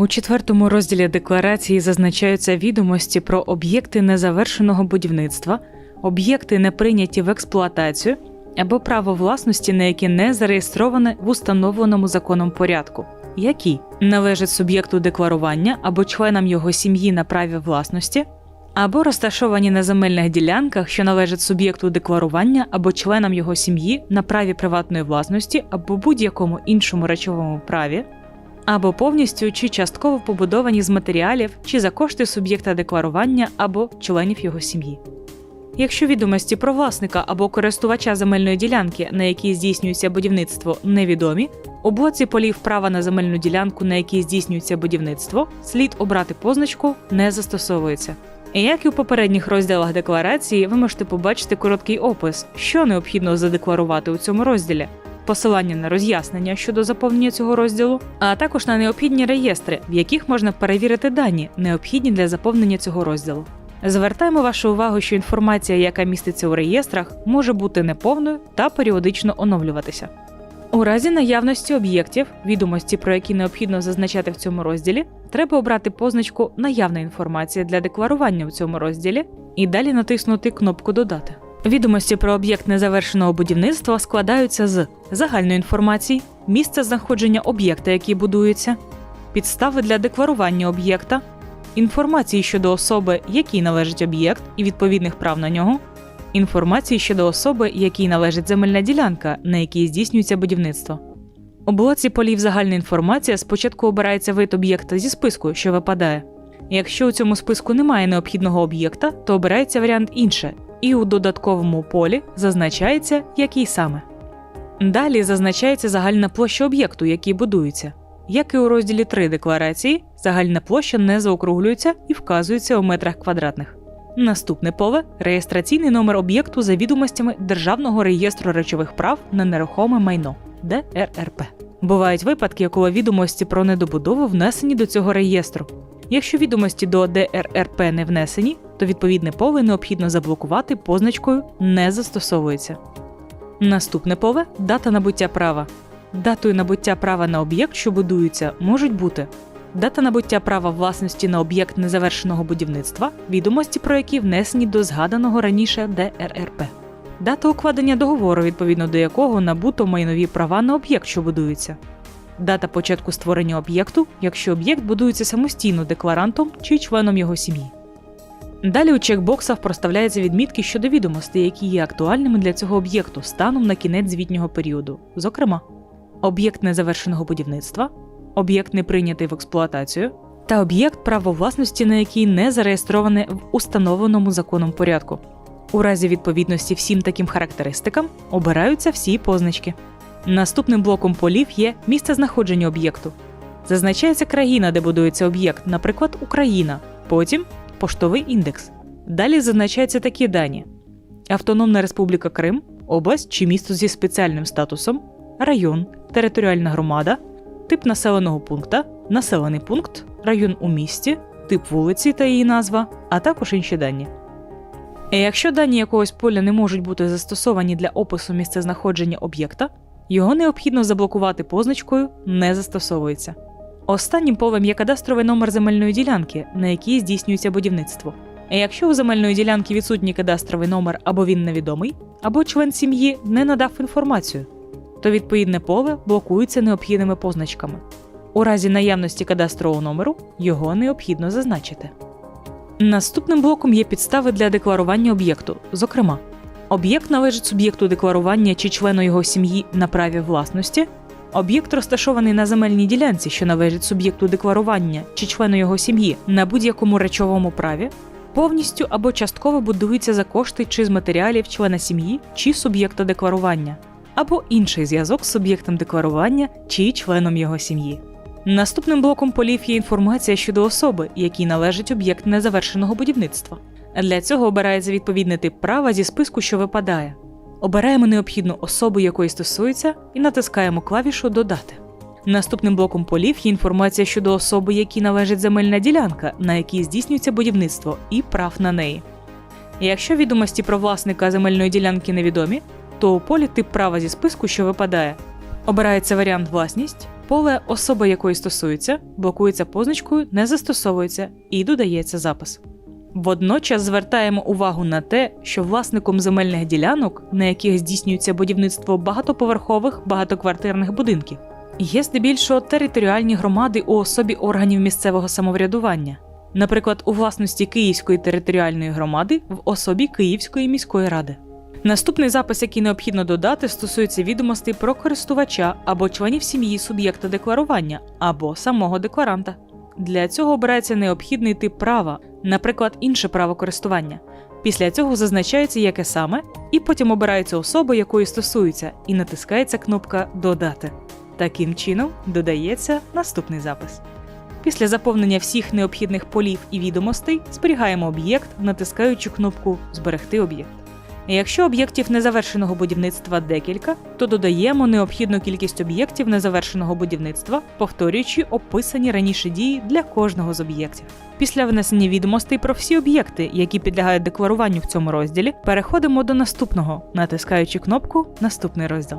У четвертому розділі декларації зазначаються відомості про об'єкти незавершеного будівництва, об'єкти не прийняті в експлуатацію або право власності, на які не зареєстроване в установленому законом порядку, які? Належать суб'єкту декларування або членам його сім'ї на праві власності, або розташовані на земельних ділянках, що належать суб'єкту декларування або членам його сім'ї на праві приватної власності або будь-якому іншому речовому праві, або повністю чи частково побудовані з матеріалів чи за кошти суб'єкта декларування або членів його сім'ї. Якщо відомості про власника або користувача земельної ділянки, на якій здійснюється будівництво, невідомі, у блоці полів права на земельну ділянку, на якій здійснюється будівництво, слід обрати позначку не застосовується. І як і у попередніх розділах декларації, ви можете побачити короткий опис, що необхідно задекларувати у цьому розділі, посилання на роз'яснення щодо заповнення цього розділу, а також на необхідні реєстри, в яких можна перевірити дані, необхідні для заповнення цього розділу. Звертаємо вашу увагу, що інформація, яка міститься у реєстрах, може бути неповною та періодично оновлюватися. У разі наявності об'єктів, відомості про які необхідно зазначати в цьому розділі, треба обрати позначку Наявна інформація для декларування в цьому розділі і далі натиснути кнопку Додати. Відомості про об'єкт незавершеного будівництва складаються з загальної інформації, місце знаходження об'єкта, який будується, підстави для декларування об'єкта, інформації щодо особи, якій належить об'єкт, і відповідних прав на нього, інформації щодо особи, якій належить земельна ділянка, на якій здійснюється будівництво. У блоці полів загальна інформація спочатку обирається вид об'єкта зі списку, що випадає. Якщо у цьому списку немає необхідного об'єкта, то обирається варіант інше, і у додатковому полі зазначається, який саме. Далі зазначається загальна площа об'єкту, який будується. Як і у розділі 3 декларації, загальна площа не заокруглюється і вказується у метрах квадратних. Наступне поле реєстраційний номер об'єкту за відомостями Державного реєстру речових прав на нерухоме майно ДРРП. Бувають випадки, коли відомості про недобудову внесені до цього реєстру. Якщо відомості до ДРРП не внесені, то відповідне поле необхідно заблокувати позначкою Не застосовується. Наступне поле дата набуття права. Датою набуття права на об'єкт, що будується, можуть бути дата набуття права власності на об'єкт незавершеного будівництва, відомості про які внесені до згаданого раніше ДРРП, дата укладення договору, відповідно до якого набуто майнові права на об'єкт, що будується, дата початку створення об'єкту, якщо об'єкт будується самостійно декларантом чи членом його сім'ї. Далі у чекбоксах проставляються відмітки щодо відомостей, які є актуальними для цього об'єкту станом на кінець звітнього періоду, зокрема, об'єкт незавершеного будівництва, об'єкт не прийнятий в експлуатацію та об'єкт право власності, на який не зареєстроване в установленому законом порядку. У разі відповідності всім таким характеристикам обираються всі позначки. Наступним блоком полів є місце знаходження об'єкту. Зазначається країна, де будується об'єкт, наприклад, Україна, потім поштовий індекс. Далі зазначаються такі дані: Автономна Республіка Крим, область чи місто зі спеціальним статусом, район, територіальна громада, тип населеного пункта, населений пункт, район у місті, тип вулиці та її назва, а також інші дані. І якщо дані якогось поля не можуть бути застосовані для опису місцезнаходження об'єкта, його необхідно заблокувати позначкою Не застосовується. Останнім полем є кадастровий номер земельної ділянки, на якій здійснюється будівництво. Якщо у земельної ділянки відсутній кадастровий номер або він невідомий, або член сім'ї не надав інформацію, то відповідне поле блокується необхідними позначками. У разі наявності кадастрового номеру його необхідно зазначити. Наступним блоком є підстави для декларування об'єкту. Зокрема, об'єкт належить суб'єкту декларування чи члену його сім'ї на праві власності, об'єкт розташований на земельній ділянці, що належить суб'єкту декларування чи члену його сім'ї на будь-якому речовому праві, повністю або частково будується за кошти чи з матеріалів члена сім'ї чи суб'єкта декларування, або інший зв'язок з суб'єктом декларування чи членом його сім'ї. Наступним блоком полів є інформація щодо особи, якій належить об'єкт незавершеного будівництва. Для цього обирається відповідний тип права зі списку, що випадає. Обираємо необхідну особу, якої стосується, і натискаємо клавішу Додати. Наступним блоком полів є інформація щодо особи, якій належить земельна ділянка, на якій здійснюється будівництво, і прав на неї. Якщо відомості про власника земельної ділянки невідомі, то у полі тип права зі списку, що випадає, обирається варіант власність, поле особа якої стосується, блокується позначкою не застосовується і додається запис. Водночас звертаємо увагу на те, що власником земельних ділянок, на яких здійснюється будівництво багатоповерхових багатоквартирних будинків, є здебільшого територіальні громади у особі органів місцевого самоврядування, наприклад, у власності Київської територіальної громади в особі Київської міської ради. Наступний запис, який необхідно додати, стосується відомостей про користувача або членів сім'ї суб'єкта декларування або самого декларанта. Для цього обирається необхідний тип права, наприклад, інше право користування. Після цього зазначається, яке саме, і потім обирається особа, якої стосується, і натискається кнопка Додати. Таким чином додається наступний запис. Після заповнення всіх необхідних полів і відомостей зберігаємо об'єкт, натискаючи кнопку Зберегти об'єкт. Якщо об'єктів незавершеного будівництва декілька, то додаємо необхідну кількість об'єктів незавершеного будівництва, повторюючи описані раніше дії для кожного з об'єктів. Після внесення відомостей про всі об'єкти, які підлягають декларуванню в цьому розділі, переходимо до наступного, натискаючи кнопку Наступний розділ.